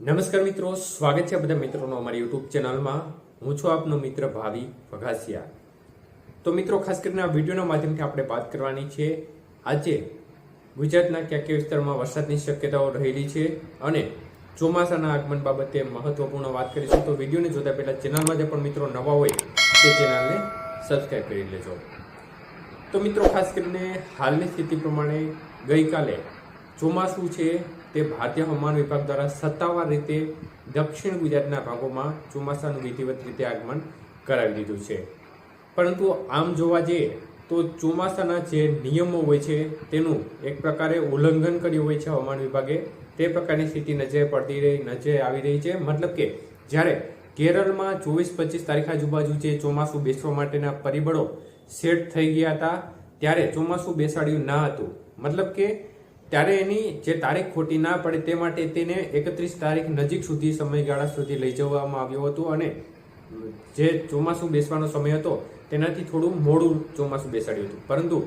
નમસ્કાર મિત્રો, સ્વાગત છે બધા મિત્રોનો અમારી યુટ્યુબ ચેનલમાં. હું છું આપનો મિત્ર ભાવિ વઘાસિયા. તો મિત્રો, ખાસ કરીને આ વિડીયોના માધ્યમથી આપણે વાત કરવાની છે. આજે ગુજરાતના ક્યાં ક્યાં વિસ્તારમાં વરસાદની શક્યતાઓ રહેલી છે અને ચોમાસાના આગમન બાબતે મહત્વપૂર્ણ વાત કરીશું, તો વિડીયોને જોતા પહેલા ચેનલમાં જે પણ મિત્રો નવા હોય તે ચેનલને સબસ્ક્રાઈબ કરી લેજો. તો મિત્રો, ખાસ કરીને હાલની સ્થિતિ પ્રમાણે ગઈકાલે ચોમાસું છે તે ભારતીય હવામાન વિભાગ દ્વારા સત્તાવાર રીતે દક્ષિણ ગુજરાતના ભાગોમાં ચોમાસાનું વિધિવત રીતે આગમન કરાવી દીધું છે. પરંતુ આમ જોવા જઈએ તો ચોમાસાના જે નિયમો હોય છે તેનું એક પ્રકારે ઉલ્લંઘન કર્યું હોય છે હવામાન વિભાગે. તે પ્રકારની સ્થિતિ નજરે પડતી રહી, નજરે આવી રહી છે. મતલબ કે જ્યારે કેરળમાં ચોવીસ પચીસ તારીખ આજુબાજુ જે ચોમાસું બેસવા માટેના પરિબળો સેટ થઈ ગયા હતા, ત્યારે ચોમાસું બેસાડ્યું ના હતું. મતલબ કે ત્યારે એની જે તારીખ ખોટી ના પડે તે માટે તેને એકત્રીસ તારીખ નજીક સુધી સમયગાળા સુધી લઈ જવામાં આવ્યો હતો અને જે ચોમાસું બેસવાનો સમય હતો તેનાથી થોડું મોડું ચોમાસું બેસાડ્યું હતું. પરંતુ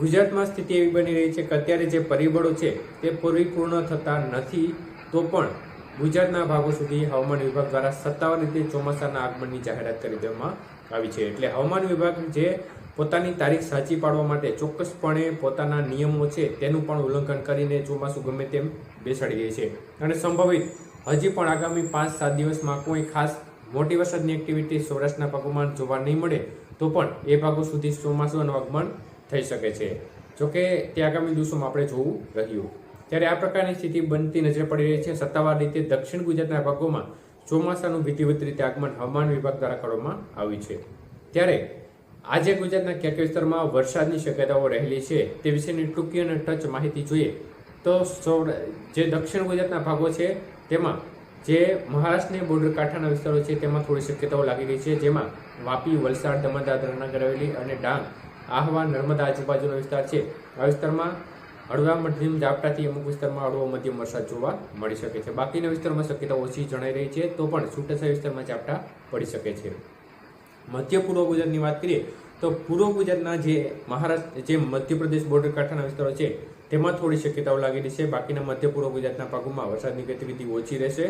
ગુજરાતમાં સ્થિતિ એવી બની રહી છે કે અત્યારે જે પરિબળો છે તે પરિપૂર્ણ થતા નથી, તો પણ ગુજરાતના ભાગો સુધી હવામાન વિભાગ દ્વારા સત્તાવાર રીતે ચોમાસાના આગમનની જાહેરાત કરી દેવામાં આવી છે. એટલે હવામાન વિભાગ જે પોતાની તારીખ સાચી પાડવા માટે ચોક્કસપણે પોતાના નિયમો છે તેનું પણ ઉલ્લંઘન કરીને ચોમાસું ગમે તેમ બેસાડી દે છે. અને સંભવિત હજી પણ આગામી પાંચ સાત દિવસમાં કોઈ ખાસ મોટી વરસાદની એક્ટિવિટી સૌરાષ્ટ્રના ભાગોમાં જોવા નહીં મળે, તો પણ એ ભાગો સુધી ચોમાસાનું આગમન થઈ શકે છે. જોકે તે આગામી દિવસોમાં આપણે જોવું રહ્યું. ત્યારે આ પ્રકારની સ્થિતિ બનતી નજરે પડી રહી છે, સત્તાવાર રીતે દક્ષિણ ગુજરાતના ભાગોમાં ચોમાસાનું વિધિવત રીતે આગમન હવામાન વિભાગ દ્વારા કરવામાં આવ્યું છે. ત્યારે આજે ગુજરાતના કયા કયા વિસ્તારમાં વરસાદની શક્યતાઓ રહેલી છે, તે વિશેની ટૂંકી અને ટચ માહિતી જોઈએ તો જે દક્ષિણ ગુજરાતના ભાગો છે, તેમાં જે મહારાષ્ટ્રની બોર્ડર કાંઠાના વિસ્તારો છે, તેમાં થોડી શક્યતાઓ લાગી રહી છે, જેમાં વાપી, વલસાડ, દમણ, દાદરા નગર હવેલી અને ડાંગ, આહવા, નર્મદા આજુબાજુનો વિસ્તાર છે. આ વિસ્તારમાં હળવા મધ્યમ ઝાપટાથી અમુક વિસ્તારમાં હળવો મધ્યમ વરસાદ જોવા મળી શકે છે. બાકીના વિસ્તારમાં શક્યતા ઓછી જણાઈ રહી છે, તો પણ છૂટાછવાયા વિસ્તારમાં ઝાપટા પડી શકે છે. મધ્ય પૂર્વ ગુજરાતની વાત કરીએ, તો પૂર્વ ગુજરાતના જે મહારાષ્ટ્ર, જે મધ્યપ્રદેશ બોર્ડર કાંઠાના વિસ્તારો છે, તેમાં થોડી શક્યતાઓ લાગી રહી છે. બાકીના મધ્ય પૂર્વ ગુજરાતના ભાગોમાં વરસાદની ગતિવિધિ ઓછી રહેશે.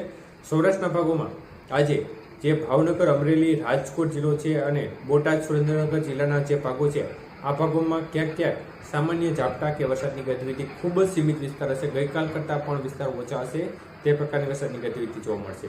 સૌરાષ્ટ્રના ભાગોમાં આજે જે ભાવનગર, અમરેલી, રાજકોટ જિલ્લો છે અને બોટાદ, સુરેન્દ્રનગર જિલ્લાના જે ભાગો છે આ ભાગોમાં ક્યાંક ક્યાંક સામાન્ય ઝાપટા કે વરસાદની ગતિવિધિ ખૂબ જ સીમિત વિસ્તાર હશે. ગઈકાલ કરતાં પણ વિસ્તાર ઓછા હશે. તે પ્રકારની વરસાદની ગતિવિધિ જોવા મળશે.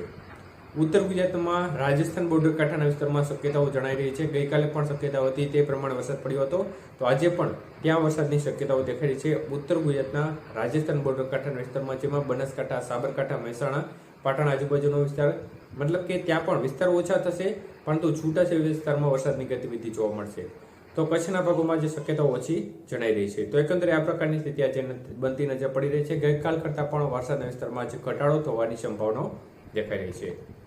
ઉત્તર ગુજરાતમાં રાજસ્થાન બોર્ડર કાંઠાના વિસ્તારમાં શક્યતાઓ જણાઈ રહી છે. ગઈકાલે પણ શક્યતાઓ હતી. તે પ્રમાણે વરસાદ પડ્યો હતો. તો આજે પણ ત્યાં વરસાદની શક્યતાઓ દેખાઈ રહી છે. ઉત્તર ગુજરાતના રાજસ્થાન બોર્ડર કાંઠાના વિસ્તારમાં, જેમાં બનાસકાંઠા, સાબરકાંઠા, મહેસાણા, પાટણ આજુબાજુનો વિસ્તાર, મતલબ કે ત્યાં પણ વિસ્તાર ઓછા થશે, પરંતુ છૂટાછવાયા વિસ્તારમાં વરસાદની ગતિવિધિ જોવા મળશે. તો કચ્છના ભાગોમાં જે શક્યતાઓ ઓછી જણાઈ રહી છે. તો એકંદરે આ પ્રકારની સ્થિતિ આજે બનતી નજર પડી રહી છે. ગઈકાલ કરતાં પણ વરસાદના વિસ્તારમાં જે ઘટાડો થવાની સંભાવનાઓ દેખાઈ રહી છે.